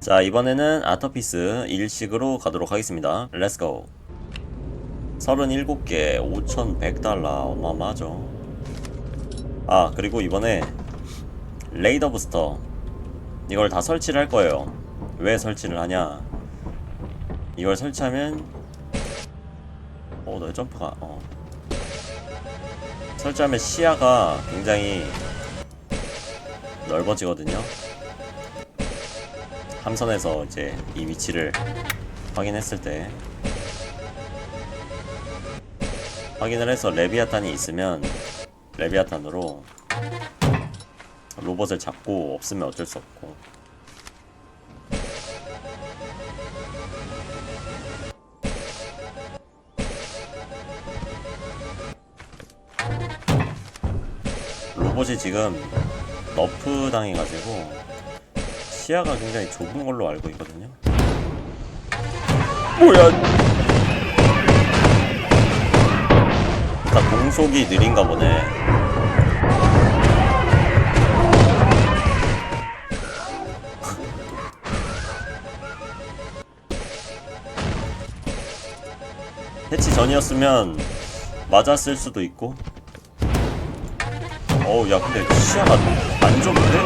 자 이번에는 아터피스 일식으로 가도록 하겠습니다. 렛츠고 37개 5100달러 어마어마하죠. 아 그리고 이번에 레이더 부스터. 이걸 다 설치를 할 거예요. 왜 설치를 하냐? 이걸 설치하면 어 너의 점프가 어. 설치하면 시야가 굉장히 넓어지거든요 함선에서 이제 이 위치를 확인했을 때 확인을 해서 레비아탄이 있으면 레비아탄으로 로봇을 잡고 없으면 어쩔 수 없고. 로봇이 지금 너프 당해가지고 시야가 굉장히 좁은 걸로 알고 있거든요. 뭐야? 일단 공속이 느린가 보네. 해치 전이었으면 맞았을 수도 있고. 어우 야 근데 시야가 안 좁은데?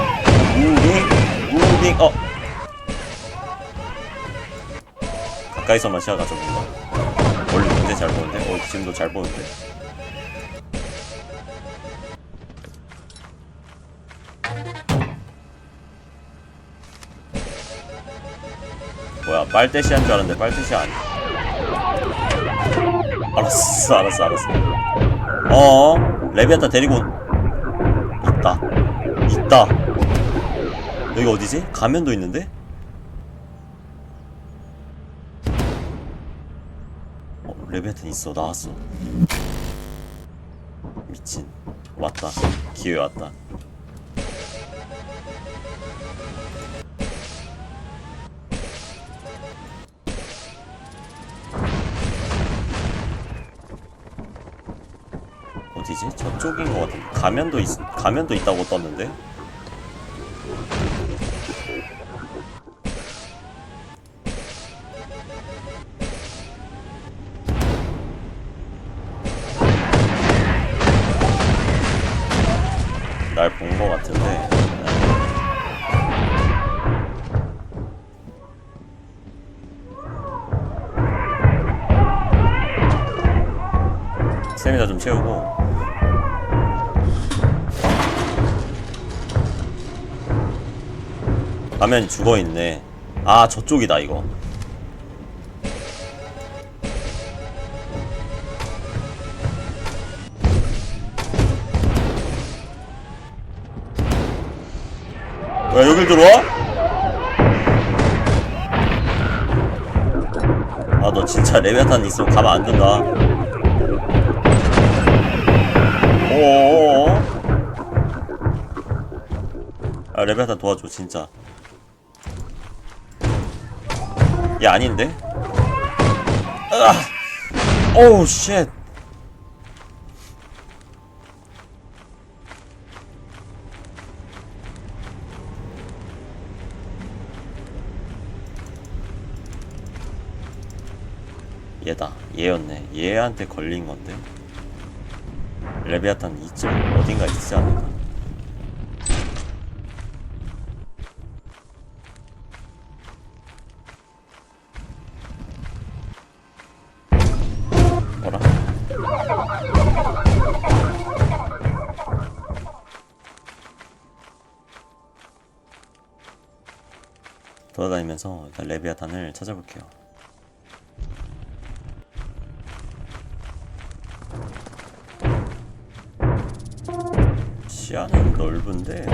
무빙 무빙 어. 가까이서만 시야가 좁은가 원래 굉장히 잘 보는데? 어 지금도 잘 보는데? 뭐야 빨대시 한 줄 알았는데 빨대시 아니야 알았어 알았어 알았어. 어 레비아타 데리고 온. 있다. 있다 여기 어디지? 가면도 있는데? 어, 레비아탄 있어. 나왔어. 미친. 왔다. 기회 왔다. 어디지? 저쪽인 것 같은데 가면도 있 가면도 있다고 떴는데 스태미나 좀 채우고. 가면 죽어있네. 아 저쪽이다 이거. 왜 여길 들어와? 아 너 진짜 레비아탄 있으면 가면 안 된다 오오오 아 레비아탄 도와줘 진짜. 얘 아닌데? 으아! 오우 쉣. 얘다. 얘였네. 얘한테 걸린 건데 레비아탄 이쪽 어딘가 있지 않을까? 돌아다니면서 일단 레비아탄을 찾아볼게요. 시야는 넓은데.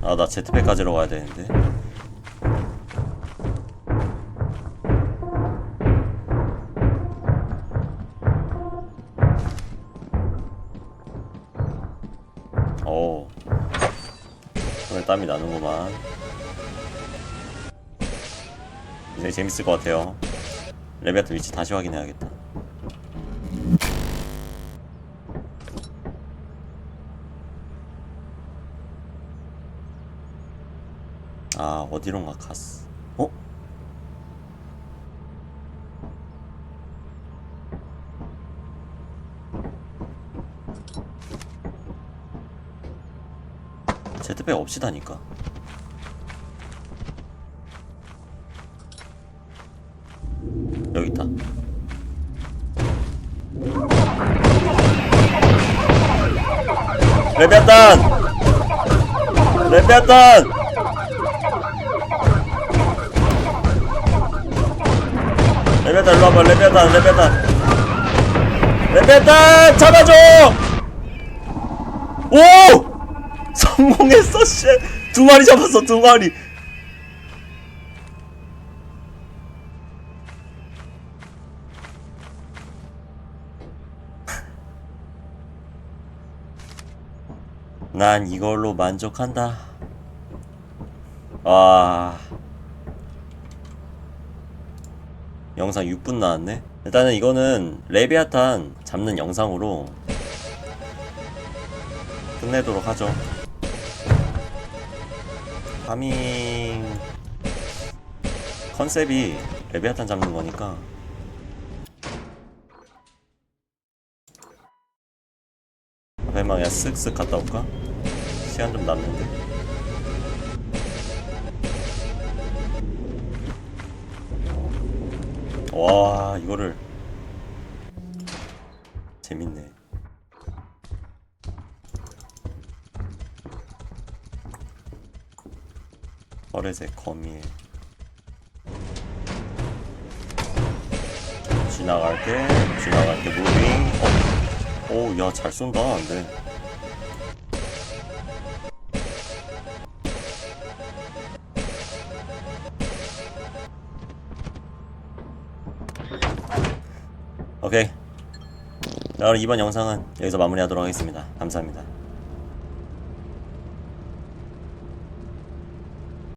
아 나 제트팩 가지러 가야 되는데. 오 오늘 땀이 나는구만. 이제 재밌을 것 같아요 레비아트 위치 다시 확인해야겠다. 아 어디론가 갔어? 어? 제트백 없이 다니까. 여기 있다 레비안단! 레비안단! 레비안단 일로 와봐 레비안단 레비안단 레비안단 잡아줘! 오! 성공했어 씨 두 마리 잡았어 두 마리 난 이걸로 만족한다. 와. 영상 6분 나왔네. 일단은 이거는 레비아탄 잡는 영상으로 끝내도록 하죠. 파밍 컨셉이 레비아탄 잡는 거니까 앞에만 그냥 쓱쓱 갔다 올까? 시간 좀 남는데. 와 이거를. 재밌네. 버렛의 거미에. 지나갈게 지나갈게 무빙. 어? 오야 잘 쏜다 안돼 오케이. 자 그럼 이번 영상은 여기서 마무리하도록 하겠습니다. 감사합니다